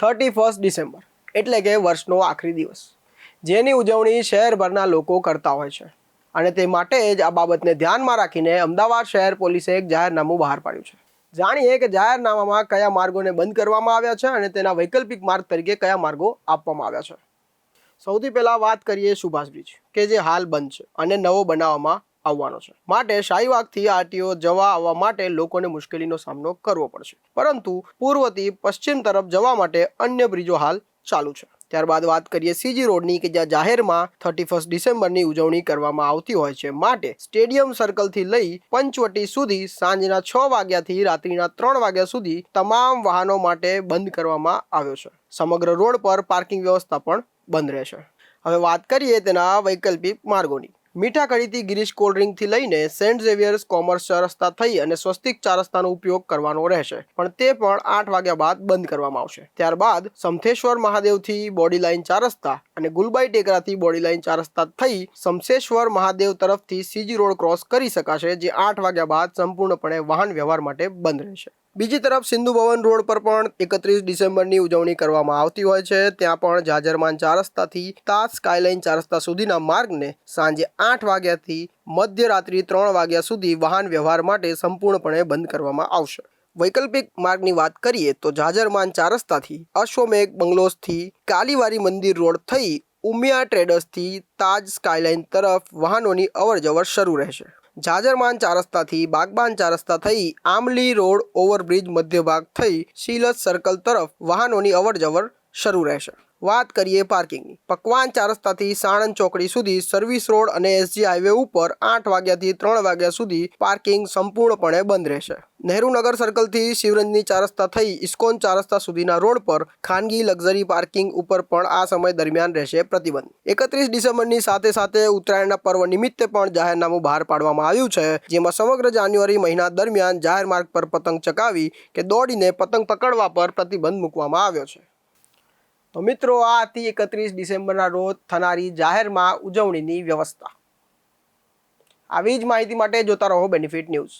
Thirty first December, એટલે કે વર્ષનો આખરી દિવસ, જેની ઉજવણી શહેરભરના લોકો કરતા હોય છે. અને તે માટે જ આ બાબતને ધ્યાનમાં રાખીને અમદાવાદ શહેર પોલીસે એક જાહેરનામું બહાર પાડ્યું છે. જાણીએ કે જાહેરનામામાં કયા માર્ગોને બંધ કરવામાં આવ્યા છે અને તેના વૈકલ્પિક માર્ગ તરીકે કયા માર્ગો આપવામાં આવ્યા છે. સૌથી પહેલાં વાત કરીએ સુભાષ બ્રિજ, કે જે હાલ બંધ છે અને નવો બનાવવામાં આવવાનો છે. માટે શાહીબાગથી આરટીઓ જવા આવવા માટે લોકોને મુશ્કેલીનો સામનો કરવો પડશે. પરંતુ પૂર્વથી પશ્ચિમ તરફ જવા માટે અન્ય બ્રિજો હાલ ચાલુ છે. ત્યારબાદ વાત કરીએ સીજી રોડની કે જ્યાં જાહેરમાં થર્ટી ફર્સ્ટ ડિસેમ્બરની ઉજવણી કરવામાં આવતી હોય છે. માટે સ્ટેડિયમ સર્કલથી લઈ પંચવટી સુધી સાંજના છ વાગ્યાથી રાત્રિના ત્રણ વાગ્યા સુધી તમામ વાહનો માટે બંધ કરવામાં આવ્યો છે. સમગ્ર રોડ પર પાર્કિંગ વ્યવસ્થા પણ બંધ રહેશે. હવે વાત કરીએ તેના વૈકલ્પિક માર્ગોની. મીઠાકડીથી ગિરીશ કોલ્ડ્રિંકથી લઈને સેન્ટ ઝેવિયર્સ કોમર્સ ચાર રસ્તા થઈ અને સ્વસ્તિક ચાર રસ્તાનો ઉપયોગ કરવાનો રહેશે. પણ તે પણ આઠ વાગ્યા બાદ બંધ કરવામાં આવશે. ત્યારબાદ સમથેશ્વર મહાદેવથી બોડી લાઇન ચાર રસ્તા અને ગુલબાઈ ટેકરાથી બોડી લાઇન ચાર રસ્તા થઈ સમશેશ્વર મહાદેવ તરફથી સીજી રોડ ક્રોસ કરી શકાશે, જે આઠ વાગ્યા બાદ સંપૂર્ણપણે વાહન વ્યવહાર માટે બંધ રહેશે. બીજી તરફ સિંધુ ભવન રોડ પર પણ એકત્રીસ ડિસેમ્બરની ઉજવણી કરવામાં આવતી હોય છે. ત્યાં પણ જાજરમાન ચાર રસ્તાથી તાજ સ્કાયલાઇન ચાર રસ્તા સુધીના માર્ગને સાંજે આઠ વાગ્યાથી મધ્યરાત્રિ ત્રણ વાગ્યા સુધી વાહન વ્યવહાર માટે સંપૂર્ણપણે બંધ કરવામાં આવશે. વૈકલ્પિક માર્ગની વાત કરીએ તો જાજરમાન ચાર રસ્તાથી અશ્વમેઘ બંગલોસથી કાલીવારી મંદિર રોડ થઈ ઉમિયા ટ્રેડર્સથી તાજ સ્કાયલાઇન તરફ વાહનોની અવરજવર શરૂ રહેશે. જાજરમાન ચાર રસ્તાથી બાગબાન ચાર રસ્તા થઈ આમલી રોડ ઓવરબ્રિજ મધ્ય ભાગ થઈ શીલત સર્કલ તરફ વાહનોની અવરજવર શરૂ રહેશે. વાત કરીએ પાર્કિંગની. પકવાન ચાર રસ્તાથી સાણંદ ચોકડી સુધી સર્વિસ રોડ અને એસજી હાઈવે ઉપર આઠ વાગ્યાથી ત્રણ વાગ્યા સુધી પાર્કિંગ સંપૂર્ણપણે બંધ રહેશે. નહેરુનગર સર્કલથી શિવરંજની ચાર રસ્તા થઈ ઇસ્કોન ચાર રસ્તા સુધીના રોડ પર ખાનગી લક્ઝરી પાર્કિંગ ઉપર પણ આ સમય દરમિયાન રહેશે પ્રતિબંધ. એકત્રીસ ડિસેમ્બરની સાથે સાથે ઉત્તરાયણના પર્વ નિમિત્તે પણ જાહેરનામું બહાર પાડવામાં આવ્યું છે, જેમાં સમગ્ર જાન્યુઆરી મહિના દરમિયાન જાહેર માર્ગ પર પતંગ ચકાવી કે દોડીને પતંગ પકડવા પર પ્રતિબંધ મૂકવામાં આવ્યો છે. તો મિત્રો, આ હતી એકત્રીસ ડિસેમ્બરના રોજ થનારી જાહેરમાં ઉજવણીની વ્યવસ્થા. આવી જ માહિતી માટે જોતા રહો બેનિફિટ ન્યૂઝ